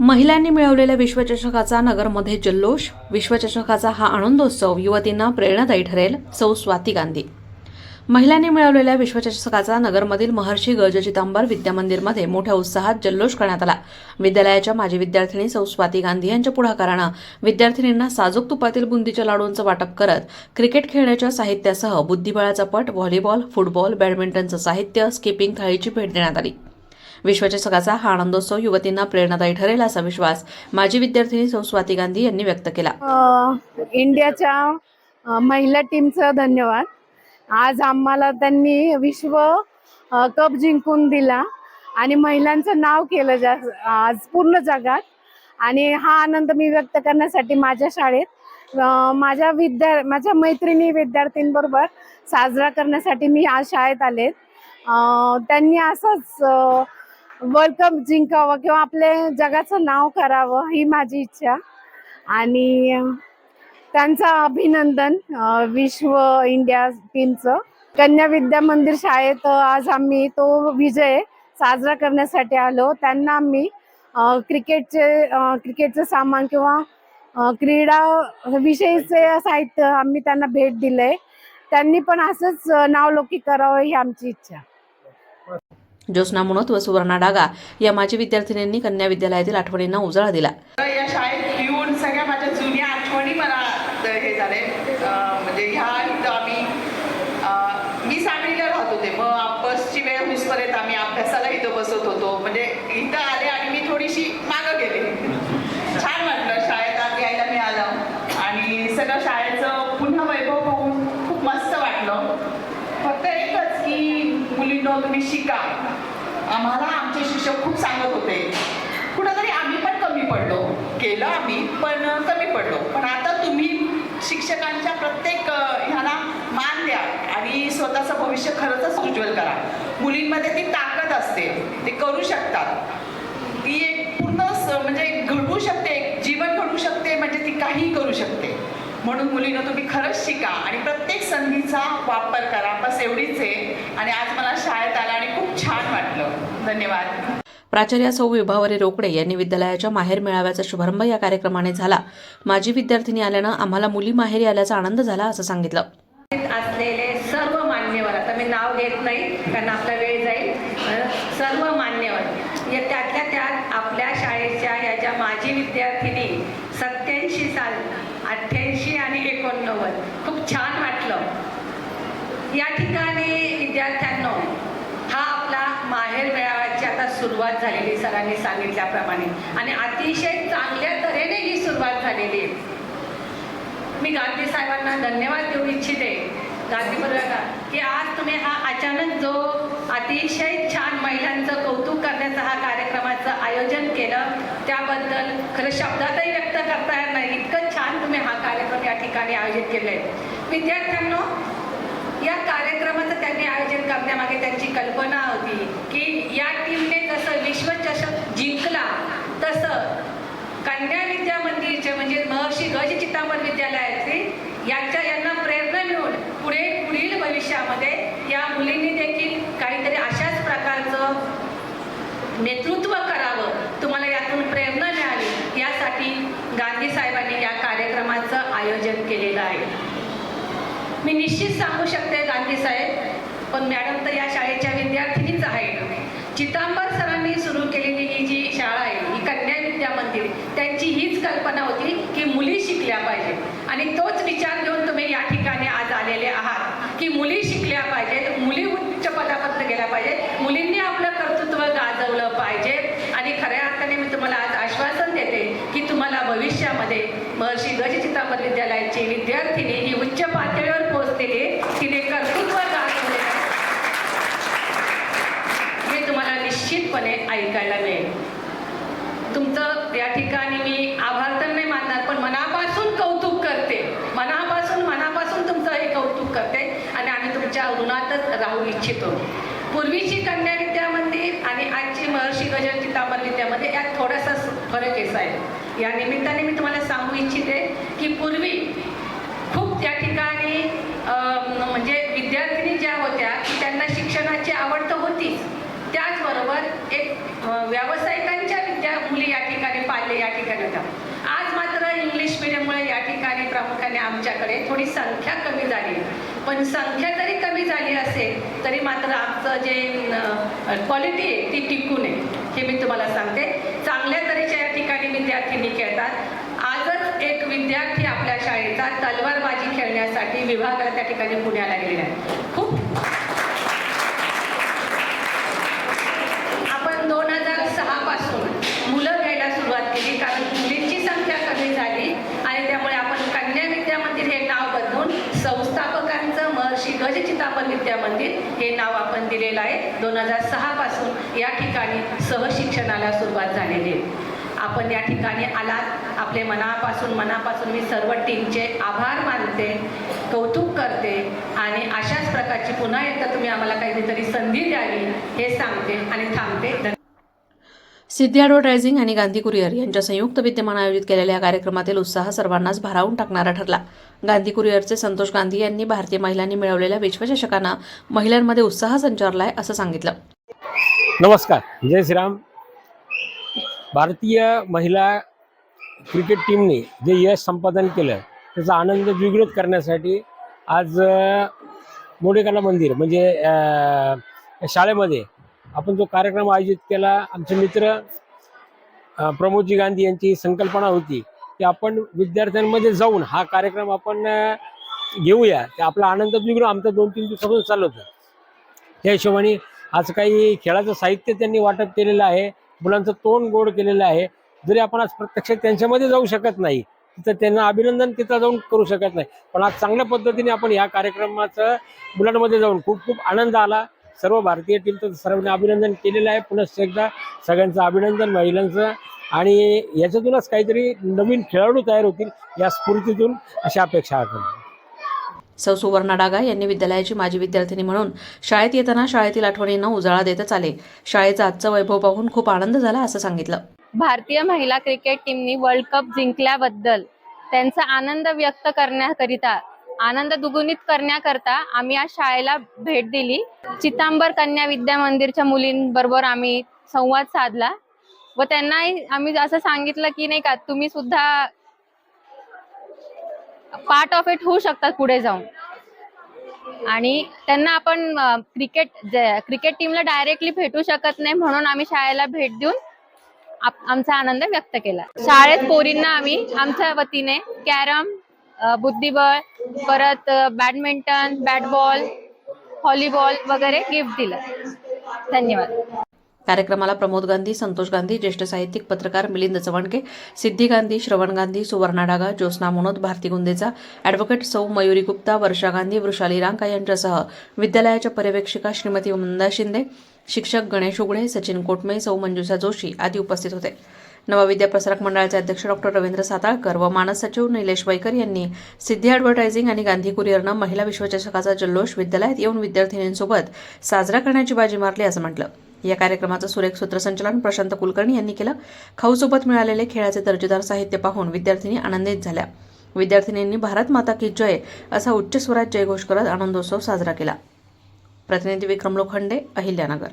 महिलांनी मिळवलेल्या विश्वचषकाचा नगरमध्ये जल्लोष. विश्वचषकाचा हा आनंदोत्सव युवतींना प्रेरणादायी ठरेल सौ स्वाती गांधी. महिलांनी मिळवलेल्या विश्वचषकाचा नगरमधील महर्षी गजचितांबर विद्यामंदिरमध्ये मोठ्या उत्साहात जल्लोष करण्यात आला. विद्यालयाच्या माजी विद्यार्थिनी सौ स्वाती गांधी यांच्या पुढाकारानं विद्यार्थिनींना साजूक तुपातील बुंदीच्या लाडूंचं वाटप करत क्रिकेट खेळण्याच्या साहित्यासह बुद्धिबळाचा पट व्हॉलीबॉल फुटबॉल बॅडमिंटनचं साहित्य स्किपिंग थाळीची भेट देण्यात आली. विश्वचषकाचा हा आनंदोत्सव युवतींना प्रेरणादायी ठरेल असा विश्वास माजी विद्यार्थिनी स्वाती गांधी यांनी व्यक्त केला. इंडियाच्या महिला टीमचं धन्यवाद. आज आम्हाला त्यांनी विश्व कप जिंकून दिला आणि महिलांचं नाव केलं जा आज पूर्ण जगात. आणि हा आनंद मी व्यक्त करण्यासाठी माझ्या शाळेत माझ्या विद्या माझ्या मैत्रिणी विद्यार्थींबरोबर साजरा करण्यासाठी मी आज शाळेत आले त्यांनी असंच वर्ल्ड कप जिंकावं किंवा आपले जगाचं नाव करावं ही माझी इच्छा. आणि त्यांचं अभिनंदन विश्व इंडिया टीमचं कन्या विद्या मंदिर शाळेत आज आम्ही तो विजय साजरा करण्यासाठी आलो. त्यांना आम्ही क्रिकेटचे क्रिकेटचं सामान किंवा क्रीडा विषयीचे साहित्य आम्ही त्यांना भेट दिलंय. त्यांनी पण असंच नावलौकिक करावं ही आमची इच्छा. ज्योत्ना मुणत व सुवर्णा डागा या माजी विद्यार्थिनींनी कन्या विद्यालयातील आठवणींना उजाळा दिला. या शाळेत येऊन सगळ्या माझ्या जुन्या आठवणी मला हे झाले. म्हणजे ह्या इथं आम्ही मी सांगलीला राहत होते. मग बसची वेळ होईपर्यंत आम्ही अभ्यासाला इथं बसत होतो म्हणजे इथं आले आणि मी थोडीशी मागं गेले छान वाटलं शाळेत आत यायला मिळालं आणि सगळं शाळेचं पुन्हा वैभव बघून खूप मस्त वाटलं फक्त एकच की मुलींनो तुम्ही शिका. आम्हाला आमचे शिक्षक खूप सांगत होते. कुठंतरी आम्ही पण कमी पडलो. केलं आम्ही पण कमी पडलो. पण आता तुम्ही शिक्षकांच्या प्रत्येक ह्याला मान द्या आणि स्वतःचं भविष्य खरंच उज्ज्वल करा. मुलींमध्ये ती ताकद असते. ते करू शकतात. ती एक पूर्ण म्हणजे घडवू शकते. जीवन घडवू शकते. म्हणजे ती काहीही करू शकते. म्हणून मुलीनं तुम्ही खरंच शिका आणि प्रत्येक संधीचा वापर करा. बस एवढीच आहे. आणि आज मला शाळेत आला आणि खूप छान वाटलं. धन्यवाद. प्राचार्या सौ विभावरी रोकडे यांनी विद्यालयाच्या माहेर मेळाव्याचा शुभारंभ या कार्यक्रमाने झाला. माजी विद्यार्थिनी आल्यानं आम्हाला मुली माहेरी आल्याचा आनंद झाला असं सांगितलं. असलेले सर्व मान्यवर आता मी नाव घेत नाही कारण आपला वेळ जाईल. सर्व मान्यवर या त्यातल्या त्यात आपल्या शाळेच्या या ज्या माजी विद्यार्थिनी सत्याऐंशी साल अठ्ठ्याऐंशी आणि एकोणनव्वद खूप छान वाटलं या ठिकाणी विद्यार्थ्यांनो हा आपला माहेर मेळाव्याची आता सुरुवात झालेली सरांनी सांगितल्याप्रमाणे. आणि अतिशय चांगल्या तऱ्हेने ही सुरुवात झालेली आहे. मी गांधी साहेबांना धन्यवाद देऊ इच्छिते. गांधी बरोबर की? आज तुम्ही हा अचानक जो अतिशय छान महिलांचं कौतुक करण्याचा हा कार्यक्रमाचं आयोजन केलं त्याबद्दल खरं शब्दातही व्यक्त करता येणार नाही. इतकं छान तुम्ही हा कार्यक्रम या ठिकाणी आयोजित केले विद्यार्थ्यांनो या कार्यक्रमाचं त्यांनी आयोजन करण्यामागे त्यांची कल्पना होती की या टीमने जसं विश्वचषक जिंकला तसं कन्या विद्या मंदिरचे म्हणजे महर्षी गज चितांबर विद्यालयाचे यांच्या यांना प्रेरणा मिळून पुढे पुढील भविष्यामध्ये या मुलींनी देखील काहीतरी अशाच प्रकारचं नेतृत्व करावं तुम्हाला यातून प्रेरणा मिळावी यासाठी गांधी साहेबांनी या कार्यक्रमाचं आयोजन केलेलं आहे. मी निश्चित सांगू शकते गांधी साहेब पण मॅडम तर या शाळेच्या विद्यार्थिनीच आहे चितांबर सरांनी सुरू केलेली ही जी शाळा आहे ही कन्या विद्या मंदिर त्यांची हीच कल्पना होती की मुली शिकल्या पाहिजे आणि तोच विचार घेऊन तुम्ही या ठिकाणी आज आलेले आहात की मुली शिकल्या पाहिजेत मुली उच्च पदापर्यंत गेल्या पाहिजेत मुलींनी आपलं कर्तृत्व गाजवलं पाहिजे. आणि खऱ्या अर्थाने मी तुम्हाला आज आश्वासन देते की तुम्हाला भविष्यामध्ये महर्षी गज चितांबर विद्यालयाची विद्यार्थिनी ही उच्च पातळीवर पोहोचलेली आहे. तिने कर्तृत्व गाजवले हे तुम्हाला निश्चितपणे ऐकायला मिळेल. तुमचं या ठिकाणी मी आभार तर नाही मानणार पण मनापासून कौतुक करते. मनापासून मनापासून तुमचं हे कौतुक करते आणि आम्ही तुमच्या ऋणातच राहू इच्छितो. पूर्वीची कन्या विद्या मंदिर आणि आजची महर्षी गजन चितांबर विद्यामध्ये यात थोडासा फरक येत आहे या निमित्ताने मी तुम्हाला सांगू इच्छिते की पूर्वी खूप त्या ठिकाणी व्यावसायिकांच्या विद्या मुली या ठिकाणी पाळले या ठिकाणी होतात आज मात्र इंग्लिश मिडियममुळे या ठिकाणी प्रामुख्याने आमच्याकडे थोडी संख्या कमी झाली पण संख्या जरी कमी झाली असेल तरी मात्र आमचं जे क्वालिटी आहे ती टिकून आहे हे मी तुम्हाला सांगते. चांगल्या तऱ्हेच्या या ठिकाणी विद्यार्थिनी खेळतात. आजच एक विद्यार्थी आपल्या शाळेचा तलवारबाजी खेळण्यासाठी विभागाला त्या ठिकाणी पुण्याला गेलेला आहे. हे नाव आपण दिलेलं आहे. दोन हजार सहापासून या ठिकाणी सहशिक्षणाला सुरुवात झालेली आहे. आपण या ठिकाणी आलात. आपले मनापासून मनापासून मी सर्व टीमचे आभार मानते कौतुक करते आणि अशाच प्रकारची पुन्हा एकदा तुम्ही आम्हाला काहीतरी संधी द्यावी हे सांगते आणि थांबते. धन्यवाद. सिद्धी ॲडव्हर्टायझिंग आणि गांधी कुरिअर यांच्या संयुक्त विद्यमान आयोजित केलेल्या या कार्यक्रमातील उत्साह सर्वांनाच भारावून टाकणारा ठरला. गांधी कुरिअरचे संतोष गांधी यांनी भारतीय महिलांनी मिळवलेल्या विश्वचषकानं महिलांमध्ये उत्साह संचारलाय असं सांगितलं. नमस्कार जय श्रीराम. भारतीय महिला क्रिकेट टीमने जे यश संपादन केलं त्याचा आनंद द्विगृत करण्यासाठी आज अ, मंदिर म्हणजे शाळेमध्ये आपण जो कार्यक्रम आयोजित केला आमचे मित्र प्रमोदजी गांधी यांची संकल्पना होती की आपण विद्यार्थ्यांमध्ये जाऊन हा कार्यक्रम आपण घेऊया. ते आपला आनंद निघून आमचा दोन तीन दिवसापासून चालू होतं. त्या हिशोबाने आज काही खेळाचं साहित्य त्यांनी वाटप केलेलं आहे मुलांचं तोंड गोड केलेलं आहे. जरी आपण आज प्रत्यक्ष त्यांच्यामध्ये जाऊ शकत नाही तिथं त्यांना अभिनंदन तिथं जाऊन करू शकत नाही. पण आज चांगल्या पद्धतीने आपण ह्या कार्यक्रमाचं मुलांमध्ये जाऊन खूप खूप आनंद आला. सर्व भारतीय टीमचं सर्वांनी अभिनंदन केलेलं आहे. पुनश्च एकदा सगळ्यांचं अभिनंदन महिलांचं. आणि याच्यातूनच काहीतरी नवीन खेळाडू तयार होतील या स्फूर्तीतून अशा अपेक्षा करतो सौ सुवर्णा डागा यांनी विद्यालयाची माजी विद्यार्थिनी म्हणून शाळेत येताना शाळेतील आठवणींना उजाळा देतच आले. शाळेचा आजचा वैभव पाहून खूप आनंद झाला असं सांगितलं. भारतीय महिला क्रिकेट टीमनी वर्ल्ड कप जिंकल्याबद्दल त्यांचा आनंद व्यक्त करण्याकरिता आनंद दुगुणित करण्याकरता आम्ही आज शाळेला भेट दिली. चितांबर कन्या विद्या मंदिरच्या मुलींबरोबर आम्ही संवाद साधला व त्यांनाही आम्ही असं सांगितलं की नाही का तुम्ही सुद्धा पार्ट ऑफ इट होऊ शकतात पुढे जाऊन. आणि त्यांना आपण क्रिकेट क्रिकेट टीमला डायरेक्टली भेटू शकत नाही म्हणून आम्ही शाळेला भेट देऊन आमचा आनंद व्यक्त केला. शाळेत पोरींना आम्ही आमच्या वतीने कॅरम बुद्धिबळ परत badminton badminton bat ball volleyball वगैरे गिफ्ट दिलं. धन्यवाद. कार्यक्रमाला प्रमोद गांधी संतोष गांधी ज्येष्ठ साहित्यिक पत्रकार मिलिंद चवणके सिद्धी गांधी श्रवण गांधी सुवर्णा डागा ज्योत्ना मोनोद भारती गुंदेचा ॲडव्होकेट सौ मयुरी गुप्ता वर्षा गांधी वृषाली रांका यांच्यासह विद्यालयाच्या पर्यवेक्षिका श्रीमती मंदा शिंदे शिक्षक गणेश उगडे सचिन कोटमे सौ मंजुषा जोशी आदी उपस्थित होते. नवविद्या प्रसारक मंडळाचे अध्यक्ष डॉक्टर रवींद्र साताळकर व मानस सचिव निलेश वैकर यांनी सिद्धी ॲडव्हर्टायझिंग आणि गांधी कुरिअरनं महिला विश्वचषकाचा जल्लोष विद्यालयात येऊन विद्यार्थिनींसोबत साजरा करण्याची बाजी मारली असं म्हटलं. या कार्यक्रमाचं सुरेख सूत्रसंचालन प्रशांत कुलकर्णी यांनी केलं. खाऊसोबत मिळालेले खेळाचे दर्जेदार साहित्य पाहून विद्यार्थिनी आनंदित झाल्या. विद्यार्थिनींनी भारत माता की जय असा उच्च स्वरात जयघोष करत आनंदोत्सव साजरा केला. प्रतिनिधी विक्रम लोखंडे अहिल्यानगर.